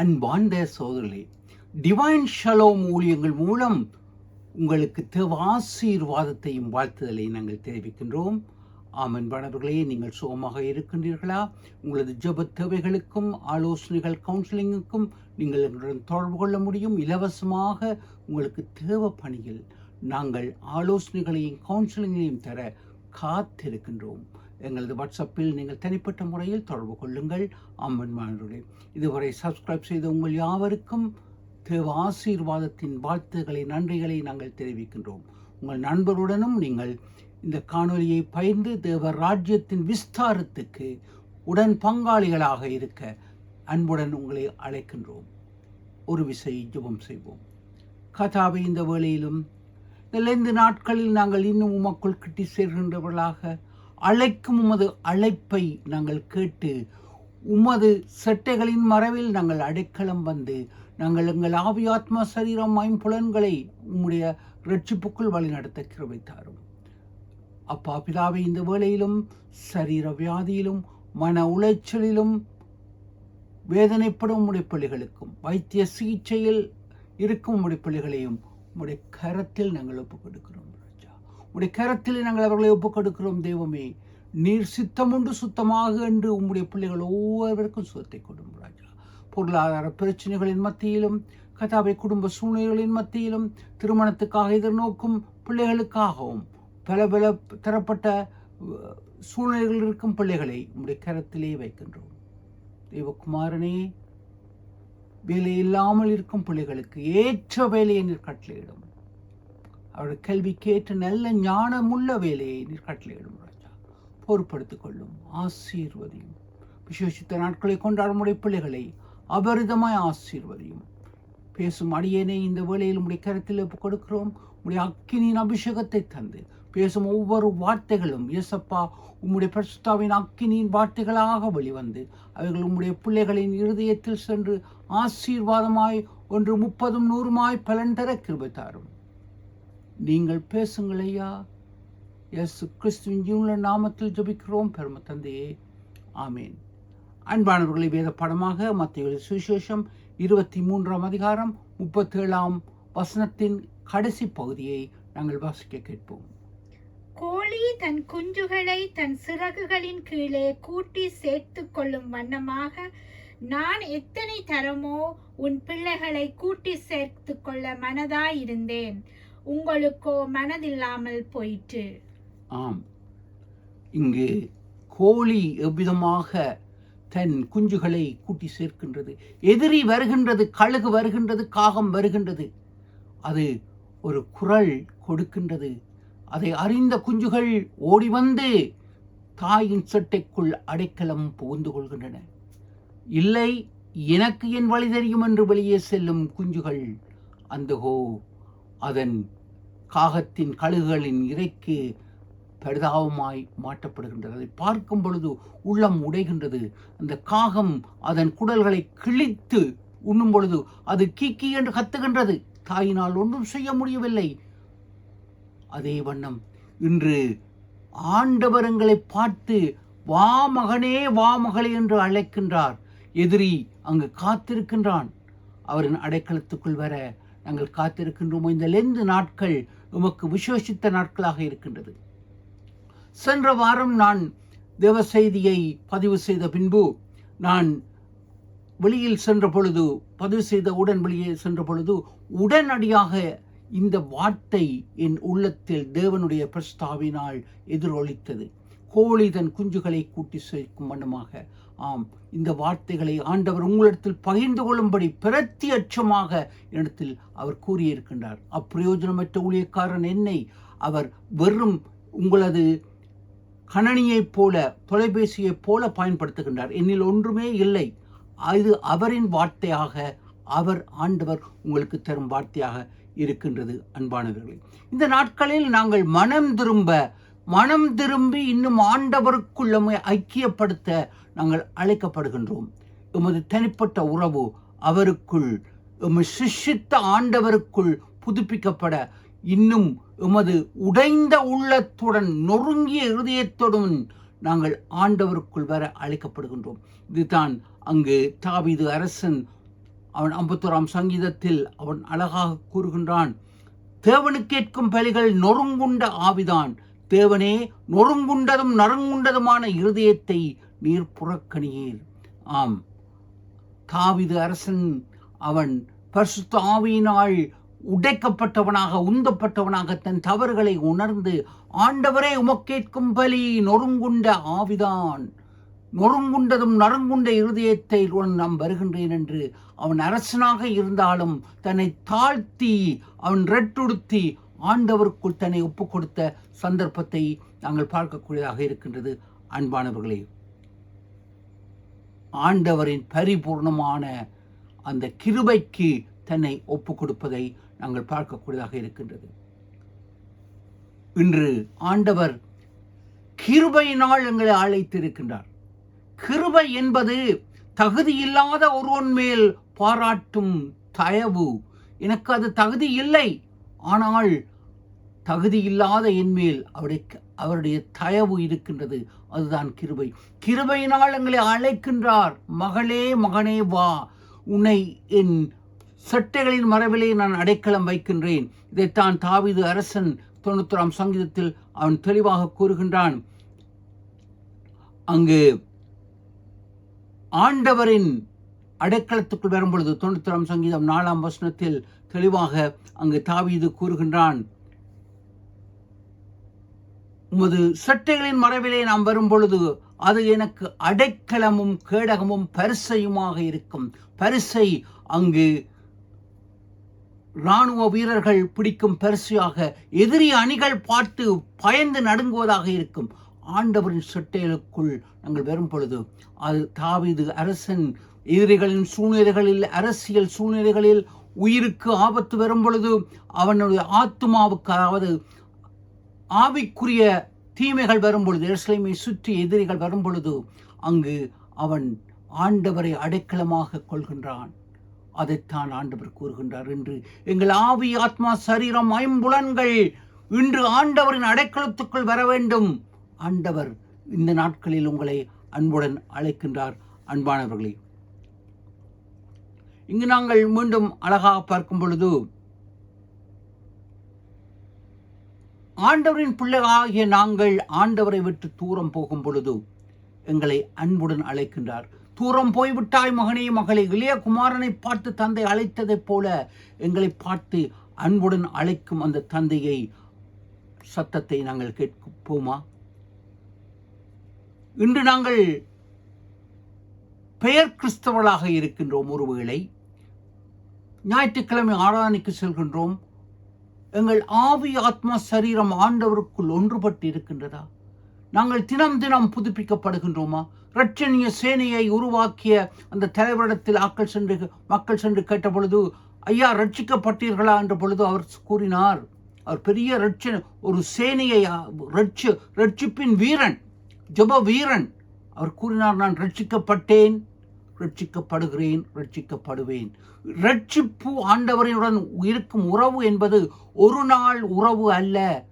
அன்பார்ந்த சோதரர்களே divine shalom ஊழியங்கள் மூலம் உங்களுக்கு தேவ ஆசீர்வாதத்தையும் வாழ்த்துதலை நாங்கள் தெரிவிக்கின்றோம். ஆம் அன்பானவர்களே நீங்கள் சுகமாக இருக்கின்றீர்களா? உங்களது ஜப தேவைகளுக்கும் ஆலோசனைகள் கவுன்சிலிங்குக்கும் நீங்கள் எங்களுடன் தொடர்பு கொள்ள முடியும். இலவசமாக உங்களுக்கு தேவை பணியில் நாங்கள் ஆலோசனைகளையும் கவுன்சிலிங்கையும் தர காத்திருக்கின்றோம். எங்களது வாட்ஸ்அப்பில் நீங்கள் தனிப்பட்ட முறையில் தொடர்பு கொள்ளுங்கள். அம்மன்மானவர்களே இதுவரை சப்ஸ்கிரைப் செய்த உங்கள் யாவருக்கும் தேவ ஆசீர்வாதத்தின் வாழ்த்துக்களை நன்றிகளை நாங்கள் தெரிவிக்கின்றோம். உங்கள் நண்பருடனும் நீங்கள் இந்த காணொலியை பயிர்ந்து தேவ ராஜ்யத்தின் விஸ்தாரத்துக்கு உடன் பங்காளிகளாக இருக்க அன்புடன் உங்களை அழைக்கின்றோம். ஒரு விசை ஜெபம் செய்வோம். கதாவை இந்த வேளையிலும் இந்த நாட்களில் நாங்கள் இன்னும் உமக்குள் கிட்டி சேர்கின்றவர்களாக அழைக்கும் உமது அழைப்பை நாங்கள் கேட்டு உமது செட்டைகளின் மறைவில் நாங்கள் அடைக்கலம் வந்து நாங்கள் எங்கள் ஆவி ஆத்மா சரீரம் ஐம்புலன்களை உம்முடைய ரட்சிப்புக்குள் வழிநடத்த கிருபை தாரும் அப்பா பிதாவை இந்த வேளையிலும் சரீர வியாதியிலும் மன உளைச்சலிலும் வேதனைப்படும் உடைய பிள்ளைகளுக்கும் வைத்திய சிகிச்சையில் இருக்கும் உடைய பிள்ளைகளையும் உடைய கரத்தில் நாங்கள் ஒப்புக் கொடுக்கிறோம் உடைய கரத்தில் நாங்கள் அவர்களை ஒப்புக் கொடுக்கிறோம் தெய்வமே நீர் சித்தமுண்டு சுத்தமாக என்று உம்முடைய பிள்ளைகள் ஒவ்வொருவருக்கும் சுகத்தை கொடுக்கும் ராஜா பொருளாதார பிரச்சனைகளின் மத்தியிலும் கதாவை குடும்ப சூழ்நிலைகளின் மத்தியிலும் திருமணத்துக்காக எதிர்நோக்கும் பிள்ளைகளுக்காகவும் பல பல தரப்பட்ட சூழ்நிலைகள் இருக்கும் பிள்ளைகளை உம்முடைய கரத்திலே வைக்கின்றோம். தேவகுமாரனே வேலை இல்லாமல் இருக்கும் பிள்ளைகளுக்கு ஏற்ற வேலையை நீர் கட்டளையிடும். அவருடைய கேள்வி கேட்டு நல்ல ஞானமுள்ள வேலையை நீர் கட்டளையிடும் ராஜா பொறுப்படுத்திக் கொள்ளும் ஆசீர்வதியும். விசேஷித்த நாட்களை கொண்டாடும் உடைய பிள்ளைகளை அபரிதமாய் ஆசீர்வதியும். பேசும் அடியேனை இந்த வேளையில் உடைய கரத்தில் கொடுக்கிறோம். உடைய அக்கினியின் அபிஷேகத்தை தந்து பேசும் ஒவ்வொரு வார்த்தைகளும் இயேசப்பா உம்முடைய பிரசுத்தாவின் அக்கினியின் வார்த்தைகளாக வெளிவந்து அவைகள் உம்முடைய பிள்ளைகளின் இருதயத்தில் சென்று ஆசீர்வாதமாய் ஒன்று முப்பதும் நூறுமாய் பலன் தர கிருபை தாரும். நீங்கள் பேசுங்கள் ஐயா இயேசு கிறிஸ்துவின் ஜீவன நாமத்தில் ஜபிக்கிறோம் பெரும தந்தையே. ஆமேன். அன்பானவர்களை வேத படமாக மத்திய சுவிசேஷம் இருபத்தி மூன்றாம் அதிகாரம் முப்பத்தேழாம் வசனத்தின் கடைசி பகுதியை நாங்கள் வாசிக்க கேட்போம். கோழி தன் குஞ்சுகளை தன் சிறகுகளின் கீழே கூட்டி சேர்த்து கொள்ளும் வண்ணமாக நான் எத்தனை தரமோ உன் பிள்ளைகளை கூட்டி சேர்த்து கொள்ள மனதாயிருந்தேன். உங்களுக்கோ மனதில்லாமல் போயிற்று. ஆம். இங்கு கோழி எவ்விதமாக தன் குஞ்சுகளை கூட்டி சேர்க்கின்றது? எதிரி வருகின்றது கழுகு வருகின்றது காகம் வருகின்றது. அது ஒரு குரல் கொடுக்கின்றது. அதை அறிந்த குஞ்சுகள் ஓடி வந்து தாயின் சட்டைக்குள் அடைக்கலம் புகுந்து கொள்கின்றன. இல்லை எனக்கு என் வழி தெரியும் என்று வெளியே செல்லும் குஞ்சுகள் அந்தகோ அதன் காகத்தின் கழுகுகளின் இறைக்கு பரிதாபமாய் மாற்றப்படுகின்றது. அதை பார்க்கும் பொழுது உள்ளம் உடைகின்றது. அந்த காகம் அதன் குடல்களை கிழித்து உண்ணும் பொழுது அது கீக்கி என்று கத்துகின்றது. தாயினால் ஒன்றும் செய்ய முடியவில்லை. அதே வண்ணம் இன்று ஆண்டவர் எங்களை பார்த்து வா மகனே வா மகளே என்று அழைக்கின்றார். எதிரி அங்கு காத்திருக்கின்றான். அவரின் அடைக்கலத்துக்குள் வர நாங்கள் காத்திருக்கின்றோம்? இந்த லெந்து நாட்கள் உமக்கு விசேஷித்த நாட்களாக இருக்கின்றது. சென்ற வாரம் நான் தேவ செய்தியை பதிவு செய்த பின்பு நான் வெளியில் சென்ற பொழுது பதிவு செய்த உடன் வெளியே சென்ற பொழுது உடனடியாக இந்த வார்த்தை என் உள்ளத்தில் தேவனுடைய பிரஸ்தாவினால் எதிரொலித்தது. கோழி தன் குஞ்சுகளை கூட்டி சேர்க்கும் வண்ணமாக ஆம் இந்த வார்த்தைகளை ஆண்டவர் உங்களிடத்தில் பகிர்ந்து கொள்ளும்படி பிரத்தி அச்சமாக இடத்தில் அவர் கூறியிருக்கின்றார். அப்பிரயோஜனமற்ற ஊழியக்காரன் என்னை அவர் வெறும் உங்களது கணனியைப் போல தொலைபேசியைப் போல பயன்படுத்துகின்றார். என்னில் ஒன்றுமே இல்லை. அது அவரின் வார்த்தையாக அவர் ஆண்டவர் உங்களுக்கு தரும் வார்த்தையாக இருக்கின்றது அன்பானவர்களே. இந்த நாட்களில் நாங்கள் மனம் திரும்ப மனம் திரும்பி இன்னும் ஆண்டவருக்குள் நம்மை ஐக்கியப்படுத்த நாங்கள் அழைக்கப்படுகின்றோம். எமது தனிப்பட்ட உறவு அவருக்குள் எம்மை சிஷித்த ஆண்டவருக்குள் புதுப்பிக்கப்பட இன்னும் எமது உடைந்த உள்ளத்துடன் நொறுங்கிய இருதயத்துடன் நாங்கள் ஆண்டவருக்குள் வர அழைக்கப்படுகின்றோம். இதுதான் அங்கு தாவிது அரசன் அவன் ஐம்பத்தோராம் சங்கீதத்தில் அவன் அழகாக கூறுகின்றான். தேவனு கேட்கும் பலிகள் நொறுங்குண்ட ஆவிதான். தேவனே நொறுங்குண்டதும் நறுங்குண்டதுமான இருதயத்தை நீர் புறக்கணியீர். ஆம். தாவிது அரசன் அவன் பரிசுத்த ஆவியினால் உடைக்கப்பட்டவனாக உந்தப்பட்டவனாக தன் தவறுகளை உணர்ந்து ஆண்டவரே உமக்கேற்கும் பலி நொறுங்குண்ட ஆவிதான். நொறுங்குண்டதும் நறுங்குண்ட இருதயத்தை உடன் நாம் வருகின்றேன் என்று அவன் அரசனாக இருந்தாலும் தன்னை தாழ்த்தி அவன் ரெட்டுடுத்தி ஆண்டவருக்குள் தன்னை ஒப்பு கொடுத்த சந்தர்ப்பத்தை நாங்கள் பார்க்கக்கூடியதாக இருக்கின்றது. அன்பானவர்களே ஆண்டவரின் பரிபூர்ணமான அந்த கிருபைக்கு தன்னை ஒப்பு கொடுப்பதை நாங்கள் பார்க்கக்கூடியதாக இருக்கின்றது. இன்று ஆண்டவர் கிருபையினால் எங்களை அழைத்திருக்கின்றார். கிருபை என்பது தகுதியில்லாத ஒருவன் மேல் பாராட்டும் தயவு. எனக்கு அது தகுதி இல்லை. ஆனால் தகுதியில்லாத என்மேல் அவருடைய அவருடைய தயவு இருக்கின்றது. அதுதான் கிருபை. கிருபையினால் எங்களை அழைக்கின்றார். மகளே மகனே வா. உன்னை என் சட்டைகளின் மரபிலே நான் அடைக்கலம் வைக்கின்றேன். இதைத்தான் தாவிது அரசன் தொண்ணூத்தொராம் சங்கீதத்தில் அவன் தெளிவாக கூறுகின்றான். அங்கு ஆண்டவரின் அடைக்கலத்துக்குள் வரும்பொழுது தொண்ணூத்தொராம் சங்கீதம் நாலாம் வசனத்தில் தெளிவாக அங்கு தாவீது கூறுகின்றான் உமது சட்டைகளின் மறைவிலே நாம் வரும் பொழுது அது எனக்கு அடைக்கலமும் கேடகமும் பரிசையுமாக இருக்கும். பரிசை அங்கு இராணுவ வீரர்கள் பிடிக்கும் பரிசையாக எதிரி அணிகள் பார்த்து பயந்து நடுங்குவதாக இருக்கும். ஆண்டவரின் சட்டைகளுக்குள் நாங்கள் வரும் பொழுது அது தாவீது அரசன் எதிரிகளின் சூழ்நிலைகளில் அரசியல் சூழ்நிலைகளில் உயிருக்கு ஆபத்து வரும் பொழுது அவனுடைய ஆத்மாவுக்கு அதாவது ஆவிக்குரிய தீமைகள் வரும் பொழுது எருசலேமை சுற்றி எதிரிகள் வரும் பொழுது அங்கு அவன் ஆண்டவரை அடைக்கலமாக கொள்கின்றான். அதைத்தான் ஆண்டவர் கூறுகின்றார் என்று எங்கள் ஆவி ஆத்மா சரீரம் ஐம்புலன்கள் இன்று ஆண்டவரின் அடைக்கலத்துக்குள் வர வேண்டும். ஆண்டவர் இந்த நாட்களில் உங்களை அன்புடன் அழைக்கின்றார். அன்பானவர்களே இங்கு நாங்கள் மீண்டும் அழகாக பார்க்கும் பொழுது ஆண்டவரின் பிள்ளைகளாகிய நாங்கள் ஆண்டவரை விட்டு தூரம் போகும் பொழுது எங்களை அன்புடன் அழைக்கின்றார். தூரம் போய்விட்டாய் மகனே மகளே இளைய குமாரனை பார்த்து தந்தை அழைத்ததைப் போல எங்களை பார்த்து அன்புடன் அழைக்கும் அந்த தந்தையை சத்தத்தை நாங்கள் கேட்போமா? இன்று நாங்கள் பெயர் கிறிஸ்தவர்களாக இருக்கின்றோம் ஒருவேளை. ஞாயிற்றுக்கிழமை ஆராதனைக்கு செல்கின்றோம். எங்கள் ஆவி ஆத்மா சரீரம் ஆண்டவருக்குள் ஒன்றுபட்டு இருக்கின்றதா நாங்கள் தினம் தினம் புதுப்பிக்கப்படுகின்றோமா? இரட்சணிய சேனையை உருவாக்கிய அந்த தலைவரிடத்தில் ஆக்கள் சென்று மக்கள் சென்று கேட்ட பொழுது ஐயா ரட்சிக்கப்பட்டீர்களா என்ற பொழுது அவர் கூறினார் அவர் பெரிய ரட்ச ஒரு சேனையை ரட்சு ரட்சிப்பின் வீரன் ஜெப வீரன். அவர் கூறினார் நான் ரட்சிக்கப்பட்டேன் ரட்சிக்கப்படுகிறேன் ரட்சிக்கப்படுவேன். ரட்சிப்பு ஆண்டவரினுடன் இருக்கும் உறவு என்பது ஒரு நாள் உறவு அல்ல.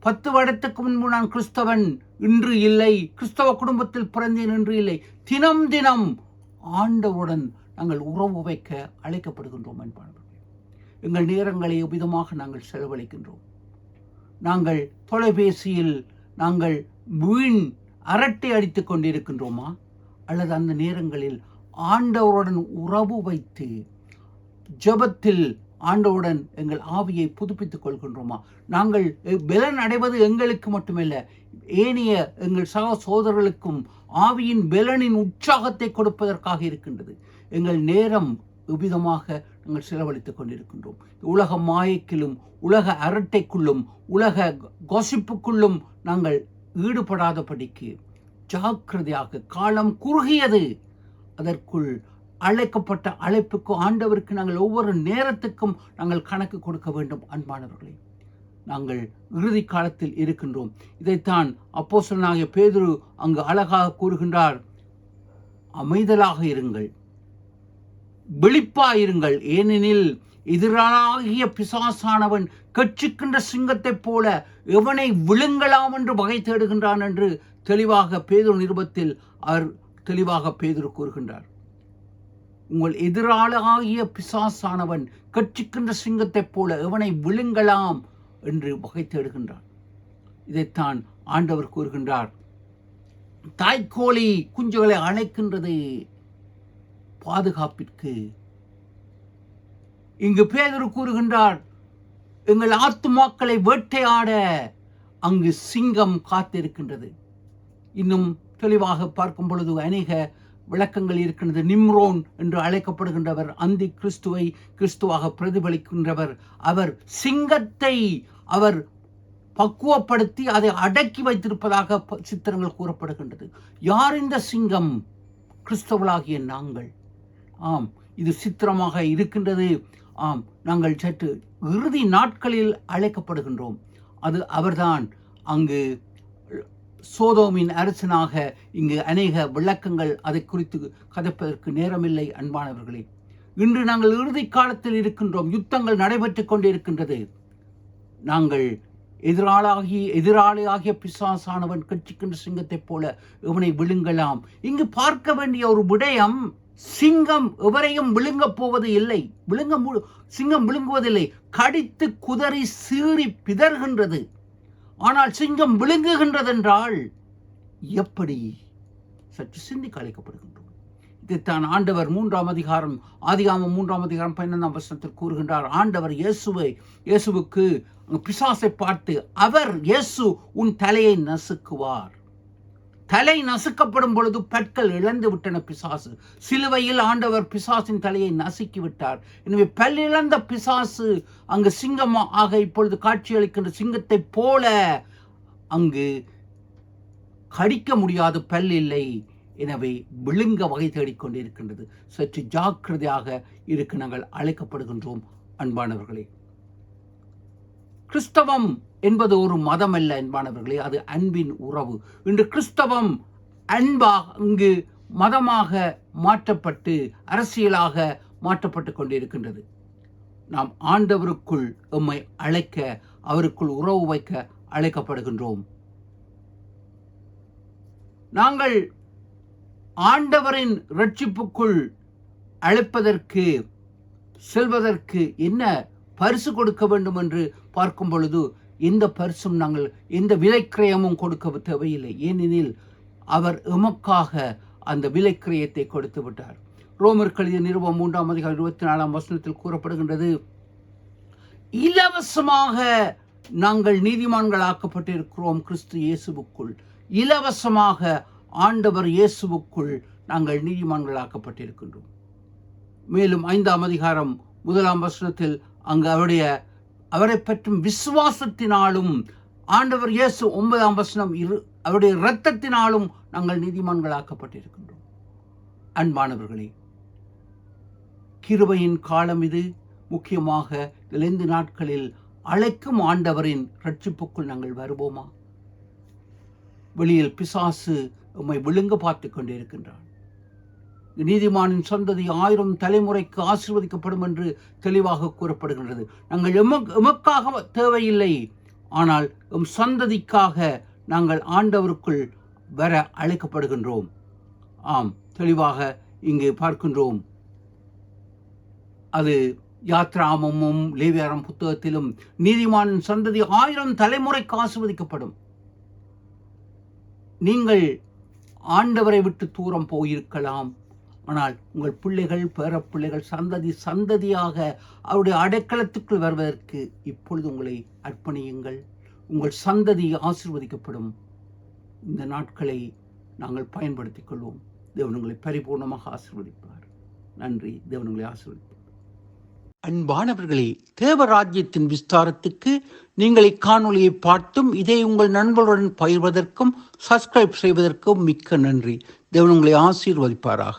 பத்து வருடத்துக்கு முன்பு நான் கிறிஸ்தவன் இன்று இல்லை. கிறிஸ்தவ குடும்பத்தில் பிறந்தேன் என்று இல்லை. தினம் தினம் ஆண்டவுடன் நாங்கள் உறவு வைக்க அழைக்கப்படுகின்றோம் என்பார்கள் எங்கள் நேரங்களை விதமாக நாங்கள் செலவழிக்கின்றோம்? நாங்கள் தொலைபேசியில் நாங்கள் வீண் அரட்டை அடித்துக் கொண்டிருக்கின்றோமா? அல்லது அந்த நேரங்களில் ஆண்டவருடன் உறவு வைத்து ஜெபத்தில் ஆண்டவுடன் எங்கள் ஆவியை புதுப்பித்துக் கொள்கின்றோமா நாங்கள் பலன் அடைவது எங்களுக்கு மட்டுமல்ல ஏனைய எங்கள் சக சோதரர்களுக்கும் ஆவியின் பலனின் உற்சாகத்தை கொடுப்பதற்காக இருக்கின்றது எங்கள் நேரம் விதமாக நாங்கள் செலவழித்துக் கொண்டிருக்கின்றோம் உலக மாயக்கிலும் உலக அரட்டைக்குள்ளும் உலக கோசிப்புக்குள்ளும் நாங்கள் ஈடுபடாதபடிக்கு ஜாக்கிரதையாக காலம் குறுகியது. அதற்குள் அழைக்கப்பட்ட அழைப்புக்கு ஆண்டவருக்கு நாங்கள் ஒவ்வொரு நேரத்துக்கும் நாங்கள் கணக்கு கொடுக்க வேண்டும் அன்பானவர்களே. நாங்கள் இறுதி காலத்தில் இருக்கின்றோம். இதைத்தான் அப்போசனாகிய பேதுரு அங்கு அழகாக கூறுகின்றார். அமைதலாக இருங்கள். வெளிப்பாயிருங்கள் ஏனெனில் எதிராகிய பிசாசானவன் கட்சிக்கின்ற சிங்கத்தைப் போல எவனை விழுங்கலாம் என்று வகை தேடுகின்றான் என்று தெளிவாக பேதுரு நிருபத்தில் அவர் தெளிவாக பேதுரு கூறுகின்றார். உங்கள் எதிராளாகிய பிசாசானவன் கட்சிக்கின்ற சிங்கத்தைப் போல எவனை விழுங்கலாம் என்று வகை தேடுகின்றான். இதைத்தான் ஆண்டவர் கூறுகின்றார். தாய்க்கோழி குஞ்சுகளை அழைக்கின்றது பாதுகாப்பிற்கு. இங்கு பேதர் கூறுகின்றார் எங்கள் ஆத்துமாக்களை வேட்டையாட அங்கு சிங்கம் காத்திருக்கின்றது. இன்னும் தெளிவாக பார்க்கும் பொழுது அநேக விளக்கங்கள் இருக்கின்றது. நிம்ரோன் என்று அழைக்கப்படுகின்றவர் அந்தி கிறிஸ்துவை கிறிஸ்துவாக பிரதிபலிக்கின்றவர். அவர் சிங்கத்தை அவர் பக்குவப்படுத்தி அதை அடக்கி வைத்திருப்பதாக சித்திரங்கள் கூறப்படுகின்றது. யார் இந்த சிங்கம்? கிறிஸ்தவளாகிய நாங்கள். ஆம் இது சித்திரமாக இருக்கின்றது. ஆம் நாங்கள் சற்று இறுதி நாட்களில் அழைக்கப்படுகின்றோம். அது அவர்தான். அங்கு சோதோமின் அரசனாக இங்கு அநேக விளக்கங்கள் அதை குறித்து கதைப்பதற்கு நேரமில்லை அன்பானவர்களே. இன்று நாங்கள் இறுதி காலத்தில் இருக்கின்றோம். யுத்தங்கள் நடைபெற்றுக் கொண்டிருக்கின்றது. நாங்கள் எதிராளாகி எதிராளியாகிய பிசாசானவன் கட்சிக்கின்ற சிங்கத்தைப் போல இவனை விழுங்கலாம். இங்கு பார்க்க வேண்டிய ஒரு விடயம் சிங்கம் எவரையும் விழுங்க போவது இல்லை. விழுங்க சிங்கம் விழுங்குவதில்லை. கடித்து குதறி சீறி பிதர்கின்றது ஆனால் சிங்கம் விழுங்குகின்றதென்றால் எப்படி? சற்று சிந்திக்க அழைக்கப்படுகின்றோம். இதைத்தான் ஆண்டவர் மூன்றாம் அதிகாரம் ஆதிகாமம் மூன்றாம் அதிகாரம் பதினொன்றாம் வசனத்தில் கூறுகின்றார். ஆண்டவர் இயேசுவை இயேசுவுக்கு பிசாசை பார்த்து அவர் இயேசு உன் தலையை நசுக்குவார். தலை நசுக்கப்படும் பொழுது பற்கள் இழந்து விட்டன பிசாசு. சிலுவையில் ஆண்டவர் பிசாசின் தலையை நசுக்கி விட்டார். எனவே பல் இழந்த பிசாசு அங்கு சிங்கம் ஆக இப்பொழுது காட்சியளிக்கின்ற சிங்கத்தைப் போல அங்கு கடிக்க முடியாத பல் இல்லை. எனவே விழுங்க வகை தேடிக்கொண்டிருக்கின்றது சற்று ஜாக்கிரதையாக இருக்க நாங்கள் அழைக்கப்படுகின்றோம் அன்பானவர்களே. கிறிஸ்தவம் என்பது ஒரு மதம் அல்ல என்பானவர்களே அது அன்பின் உறவு. இன்று கிறிஸ்தவம் அன்பாக இங்கு மதமாக மாற்றப்பட்டு அரசியலாக மாற்றப்பட்டு கொண்டிருக்கின்றது. நாம் ஆண்டவருக்குள் எம்மை அழைக்க அவருக்குள் உறவு வைக்க அழைக்கப்படுகின்றோம். நாங்கள் ஆண்டவரின் ரட்சிப்புக்குள் அழைப்பதற்கு செல்வதற்கு என்ன பரிசு கொடுக்க வேண்டும் என்று பார்க்கும் பொழுது எந்த பரிசும் நாங்கள் எந்த விலைக்கிரயமும் கொடுக்க தேவையில்லை. ஏனெனில் அவர் எமக்காக அந்த விலைக்கிரயத்தை கொடுத்து விட்டார். ரோமர் கழுதிய நிறுவம் மூன்றாம் அதிகாரம் இருபத்தி நாலாம் வசனத்தில் கூறப்படுகின்றது இலவசமாக நாங்கள் நீதிமான்களாக்கப்பட்டிருக்கிறோம் கிறிஸ்து இயேசுவுக்குள். இலவசமாக ஆண்டவர் இயேசுவுக்குள் நாங்கள் நீதிமான்களாக்கப்பட்டிருக்கின்றோம். மேலும் ஐந்தாம் அதிகாரம் முதலாம் வசனத்தில் அங்கு அவருடைய அவரை பற்றும் விசுவாசத்தினாலும் ஆண்டவர் இயேசு ஒன்பதாம் வசனம் இரு அவருடைய இரத்தத்தினாலும் நாங்கள் நீதிமான்களாக்கப்பட்டிருக்கின்றோம். அன்பானவர்களே கிருபையின் காலம் இது. முக்கியமாக இளைந்து நாட்களில் அழைக்கும் ஆண்டவரின் ரட்சிப்புக்குள் நாங்கள் வருவோமா? வெளியில் பிசாசு உம்மை விழுங்க பார்த்து கொண்டிருக்கின்றான் நீதிமானின் சந்ததி ஆயிரம் தலைமுறைக்கு ஆசீர்வதிக்கப்படும் என்று தெளிவாக கூறப்படுகின்றது. நாங்கள் எமக் எமக்காக தேவையில்லை. ஆனால் எம் சந்ததிக்காக நாங்கள் ஆண்டவருக்குள் வர அழைக்கப்படுகின்றோம். ஆம் தெளிவாக இங்கு பார்க்கின்றோம். அது யாத்ராமமும் லேவியாரம் புத்தகத்திலும் நீதிமானின் சந்ததி ஆயிரம் தலைமுறைக்கு ஆசிர்வதிக்கப்படும். நீங்கள் ஆண்டவரை விட்டு தூரம் போயிருக்கலாம். ஆனால் உங்கள் பிள்ளைகள் பேரப்பிள்ளைகள் சந்ததி சந்ததியாக அவருடைய அடைக்கலத்துக்குள் வருவதற்கு இப்பொழுது உங்களை அர்ப்பணியுங்கள். உங்கள் சந்ததி ஆசிர்வதிக்கப்படும். இந்த நாட்களை நாங்கள் பயன்படுத்திக் கொள்வோம். தேவன் உங்களை பரிபூர்ணமாக ஆசிர்வதிப்பார். நன்றி. தேவன் உங்களை ஆசிர்வதிப்பார். அன்பானவர்களே தேவராஜ்யத்தின் விஸ்தாரத்துக்கு நீங்கள் இக்காணொலியை பார்த்தும் இதை உங்கள் நண்பர்களுடன் பகிர்வதற்கும் சப்ஸ்கிரைப் செய்வதற்கும் மிக்க நன்றி. தேவன் உங்களை ஆசீர்வதிப்பாராக.